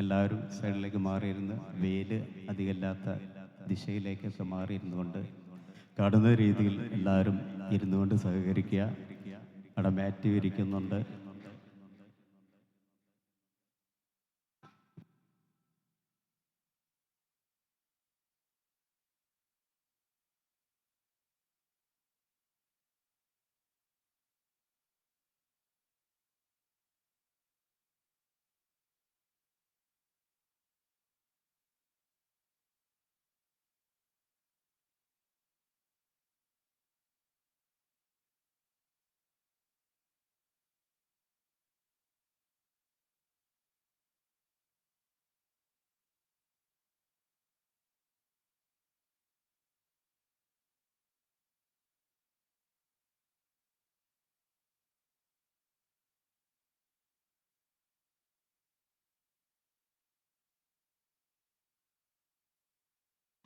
എല്ലാവരും സൈഡിലേക്ക് മാറിയിരുന്ന് വെയിൽ അധികമില്ലാത്ത ദിശയിലേക്കൊക്കെ മാറിയിരുന്നുകൊണ്ട് കാണുന്ന രീതിയിൽ എല്ലാവരും ഇരുന്നുകൊണ്ട് സഹകരിക്കുക. അവിടെ മാറ്റ് വിരിക്കുന്നുണ്ട്.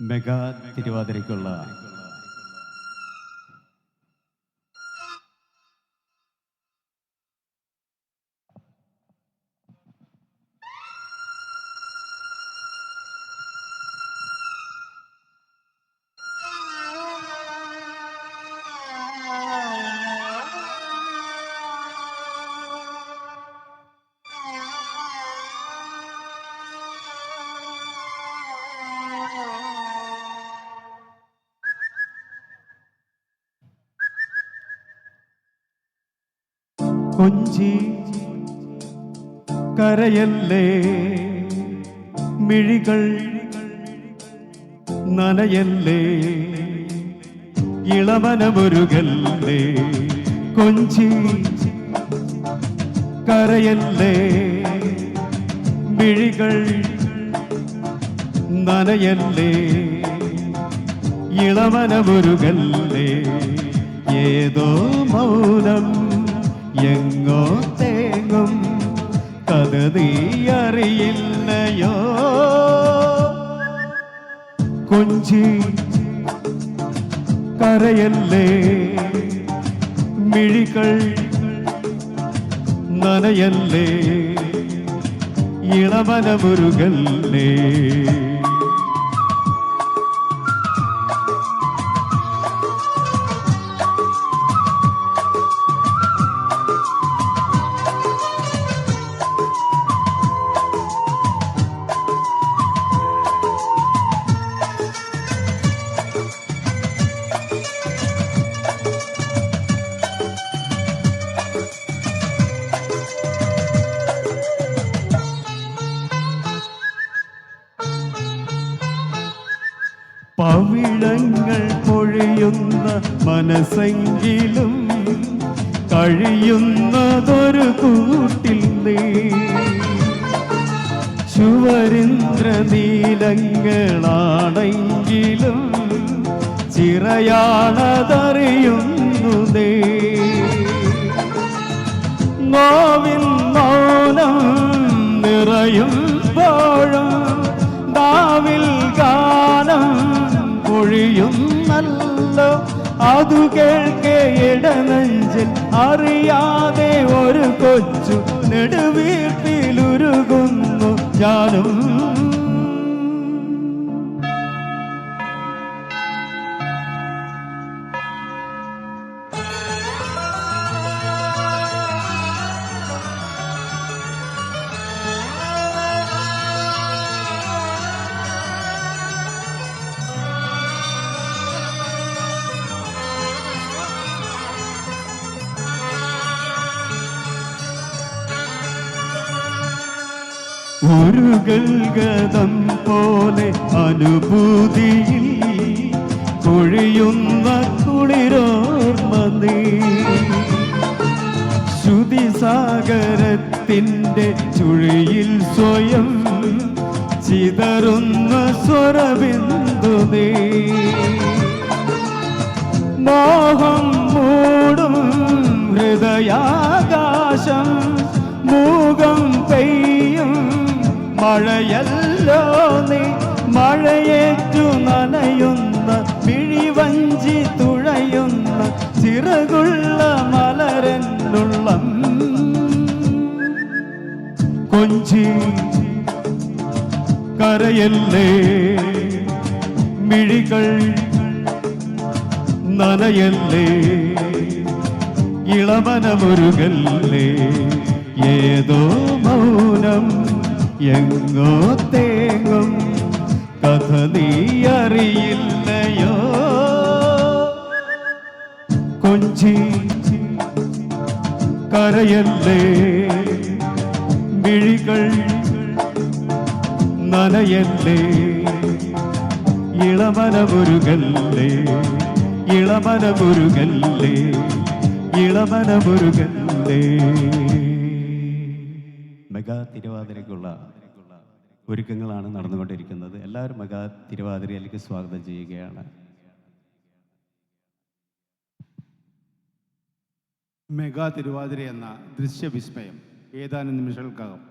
Mega തിരുവാതിരയ്ക്കുള്ള കൊഞ്ചി കരയല്ലേ? മിഴികൾ നനയല്ലേ? ഇളമനമുരുകല്ലേ കൊഞ്ചി കരയല്ലേ? മിഴികൾ നനയല്ലേ? ഇളമനമുരുകല്ലേ ഏതോ മൗനം എങ്ങോ തേങ്ങും കഥ നീ അറിയില്ലയോ? കൊഞ്ചി കരയല്ലേ? മിഴികൾ നനയല്ലേ? ഇളമനമുരുകല്ലേ പവിഴങ്ങൾ പൊഴിയുന്ന മനസ്സെങ്കിലും കഴിയുന്നതൊരു കൂട്ടിൽ നീ. ചുവരിന്ദ്ര നീലങ്ങളാണെങ്കിലും ചിറയാണതറിയുന്നു നോവിൻ മൗനം നിറയുമ്പോഴും പൊഴിയുന്നല്ലോ അതു കേൾക്കെ ഇടനെഞ്ചിൽ അറിയാതെ ഒരു കൊച്ചു നെടുവീട്ടിലുരുകുന്നു. ഞാനും ഒരു ഗൽഗതം പോലെ അനുഭൂതിയിൽ കൊഴിയുന്ന ശ്രുതി സാഗരത്തിന്റെ ചുഴിയിൽ സ്വയം ചിതറുന്ന സ്വരബിന്ദു മോഹം മൂടും ഹൃദയാകാശം മഴയല്ലോ നീ മഴയേറ്റു നനയുന്ന മിഴിവഞ്ചി തുഴയുന്ന ചിറകുള്ള മലരെന്നുള്ളം കൊഞ്ചി കരയല്ലേ മിഴികൾ നനയല്ലേ ഇളമനമുരുകല്ലേ ഏതോ മൗനം. എങ്ങോ തേങ്ങും കഥ നീ അറിയില്ലയോ? കൊഞ്ചി കരയല്ലേ? മിഴികൾ നനയല്ലേ? ഇളമനമുരുകല്ലേ? ഇളമനമുരുകല്ലേ? ഇളമനമുരുകല്ലേ? മെഗാ തിരുവാതിരയ്ക്കുള്ള ഒരുക്കങ്ങളാണ് നടന്നുകൊണ്ടിരിക്കുന്നത്. എല്ലാവരും മെഗാ തിരുവാതിരയിലേക്ക് സ്വാഗതം ചെയ്യുകയാണ്. മെഗാ തിരുവാതിര എന്ന ദൃശ്യവിസ്മയം ഏതാനും നിമിഷങ്ങൾക്കകം.